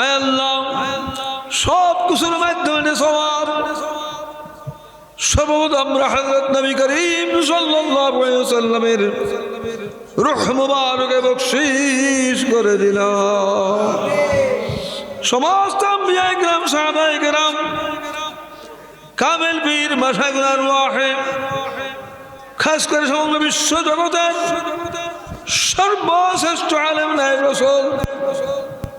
আয় আল্লাহ সব কিছুর মাধ্যমে সবার। সর্বত আমরা হজরত নবী করিম সাল্লাল্লাহু আলাইহি ওয়াসাল্লামের রুহ মুবারকে বকশিশ করে দিলাম। সমস্ত আম্বিয়া গ্রাম সাহাবায়ে গ্রাম কামেল পীর মাশাগুনার ওয়াহে খাস করে সমগ্র বিশ্ব জগতের সর্বশ্রেষ্ঠ আলেম নায়ক রসুল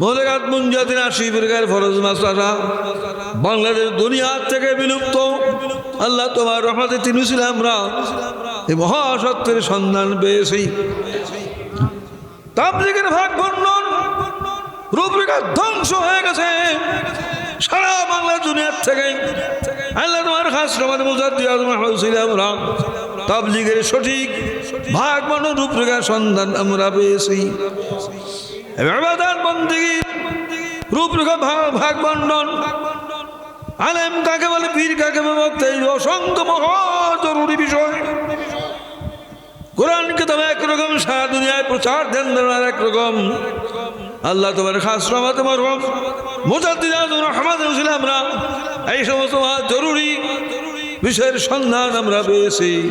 মোলেগাত মুঞ্জাদিন আশি ফিরকার ফরজ মাসারা বাংলাদেশ দুনিয়ার থেকে বিলুপ্ত। আল্লাহ তোমার রহমতে তিনি ছিল আমরা। এই মহাসত্যের সন্ধান পেয়েছি। তাবলিগের ভাগ বর্ণন, রূপরেখা ধ্বংস হয়ে গেছে। সারা বাংলা দুনিয়ার থেকে। আল্লাহ তোমার খাস রহমান মুজাদ্দি আজম আহমদ ছিল আমরা। তাবলিগের সঠিক ভাগ বর্ণন, রূপরেখার সন্ধান আমরা পেয়েছি। রূপরেখা ভাগ- বন্টন আলেম কাকে বলে, পীর কাকে বলে অসংখ্য মহা জরুরি বিষয়। কোরআনকে তবে একরকম সারা দুনিয়ায় প্রচার দেন দেওয়ার একরকম আল্লাহ তোমার খাস রহমত মরহম মুজাদ্দিন আজম ছিল আমরা, এই সমস্ত জরুরি বিষয়ের সন্ধান আমরা পেয়েছি।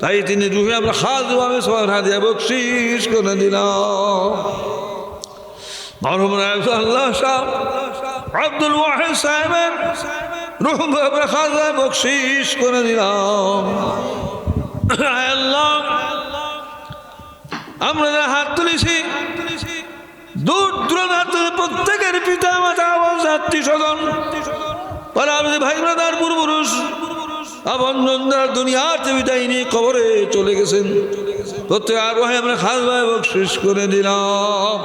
তাই তিনি রুহে আমরা খাস ভাবে সবার হাদিয়া বকশিস করে দিলাম। করে দিলাম। আমরা হাত তুলেছি প্রত্যেকের পিতা, মাতা আত্মীয় স্বজন ভাই ব্রাদার পূর্বপুরুষ আপনজন যারা দুনিয়াতে বিদায় নিয়ে কবরে চলে গেছেন, প্রত্যেক আরও আমরা খাস ভাই বকশিস করে দিলাম।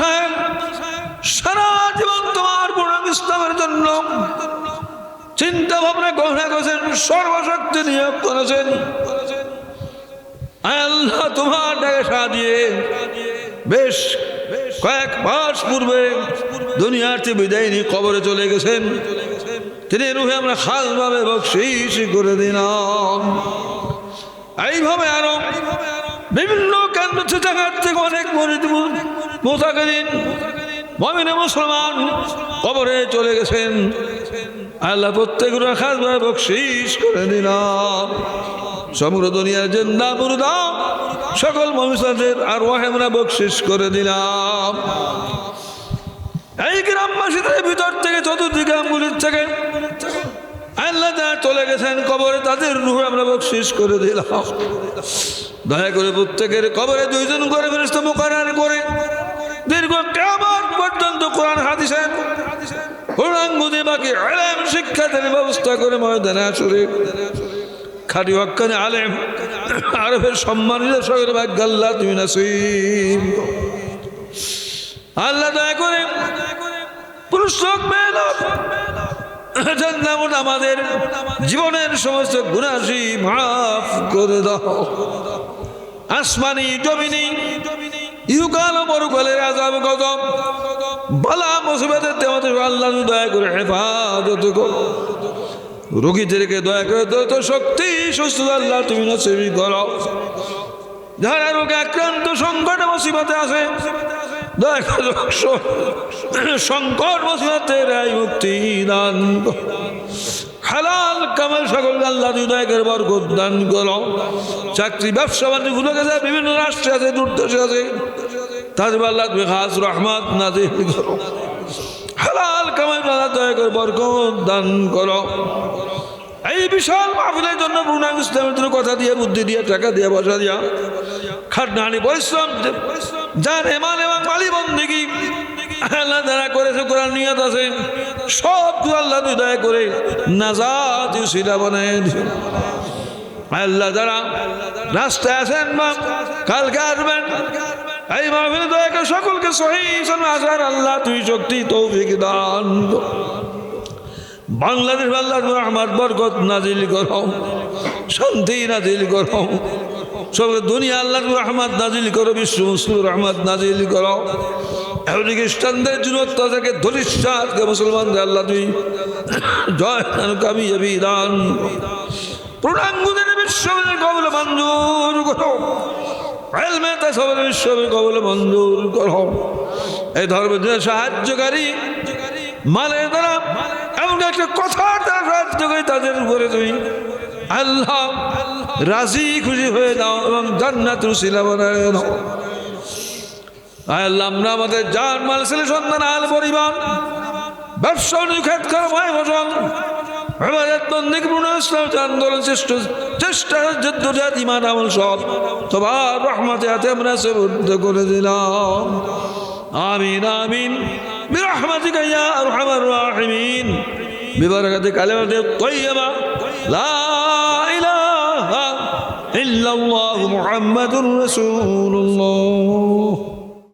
সাহেব সারা জীবন জন্য করেছেন, সর্বশক্তি নিয়োগ করেছেন। আল্লাহ, তোমার ডাকে সাজিয়ে বেশ কয়েক মাস পূর্বে দুনিয়াতে বিদায় নিয়ে কবরে চলে গেছেন। তিনি রুহে আমরা খাসভাবে বকশিস করে দিলাম। এইভাবে আরও বিভিন্ন কেন্দ্র জায়গার থেকে অনেক মরিদ মোতাকালীন মমিনে, মুসলমান কবরে চলে গেছেন। আল্লাহ প্রত্যেক খাসভাবে বকশিস করে দিলাম। সমগ্র দুনিয়ার জেন্দা, মুরদা, সকল মমিসাদের আর ওয়াহেমরা বকশিস করে দিলাম। এই গ্রামবাসীদের ভিতর থেকে চতুর্দিকে আমগুলির থেকে আল্লাহ চলে গেছেন কবরে, তাদের রুহ আমরা বকশিস করে দিলাম। দয়া করে প্রত্যেকের কবরে দুইজন করে ফেরস্ত মোকারার করে। দীর্ঘ কেমন পর্যন্ত কোরআন হাদিসের ব্যবস্থা করে খাটি আরবের সম্মানিত শহরের ভাগ্য তুমি নাসিব। আল্লাহ দয়া করে পুরুষ যেমন আমাদের জীবনের সমস্ত গুণাসি মাফ করে দাও। আসমানি জমিনি, ইউকাল মরুকালের আজাব গজব, বালা মুসিবতের আমাদের আল্লাহ দয়া করে হেফাজত করো। রোগীদেরকে দয়া করে তো শক্তি সুস্থ আল্লাহ তুমি নসিবি করো। যারা রোগে আক্রান্ত, সংকট, মুসিবতে আছে দয়া করে স- সংকট মুসিবতে রায় মুক্তি দান। হালাল কামাল সকল আল্লাহ তুমি দয়া করে বরকত দান করো। চাকরি, ব্যবসা, বাণিজ্য ভুলে গেছে বিভিন্ন রাষ্ট্রে আছে, দুর্দশে আছে। তাদের আল্লাহ তুমি খাস রহমাত নাজিল করো। হালাল কামাই আল্লাহ বরকত দান করো। এই বিশাল মাহফিলের জন্য পূর্ণাঙ্গ ইসলামের জন্য কথা দিয়ে, বুদ্ধি দিয়ে, টাকা দিয়ে বসা দিয়া। খাটনানি পরিশ্রম, যার এমান এবং মালি বন্দিগি। আল্লাহ করেছে নিয়ত আছে। আল্লাহ করে আল্লাহ আছেন আসবেন সকলকে সহি আল্লাহ তুই শক্তি, তৌফিক দান। বাংলাদেশ আল্লাহ রহমত, বরকত নাজিল করো। শান্তি নাজিল করো। সব দুনিয়া আল্লাহ রহমত নাজিল করো, বিশ্ব মুসলিম রহমত নাজিল করো। এমনি খ্রিস্টানদের জন্য তাদেরকে ধরিষ্ঠাতকে মুসলমানদের আল্লাহ তুই জয় কামি দান। প্রণাঙ্গুদের বিশ্ববের কবল কবল মঞ্জুর করো। সাহায্যকারী, মালের দ্বারা এমন একটা কথার দ্বারা সাহায্য করে তাদের উপরে তুমি আল্লাহ রাজি খুশি হয়ে দাও এবং জান্নাত রুসিলা বানায় দাও আয় আল্লাহ আমরা আমাদের জান মাল ছেলে সন্তান আল পরিবার ব্যবসা নিখাত কর্মায় ভজন আমাদের তন্দিক ইসলাম আন্দোলন চেষ্ট চেষ্টা যদ্দুজাত ইমান আমল সব তোমার রহমতে হাতে আমরা সেবদ্ধ করে দিলাম আমিন আমিন برحمتك يا ارحم الراحمين বিবরকতি কালেমাতে তৈয়বা লা ইলাহা ইল্লাল্লাহু মুহাম্মাদুর রাসূলুল্লাহ।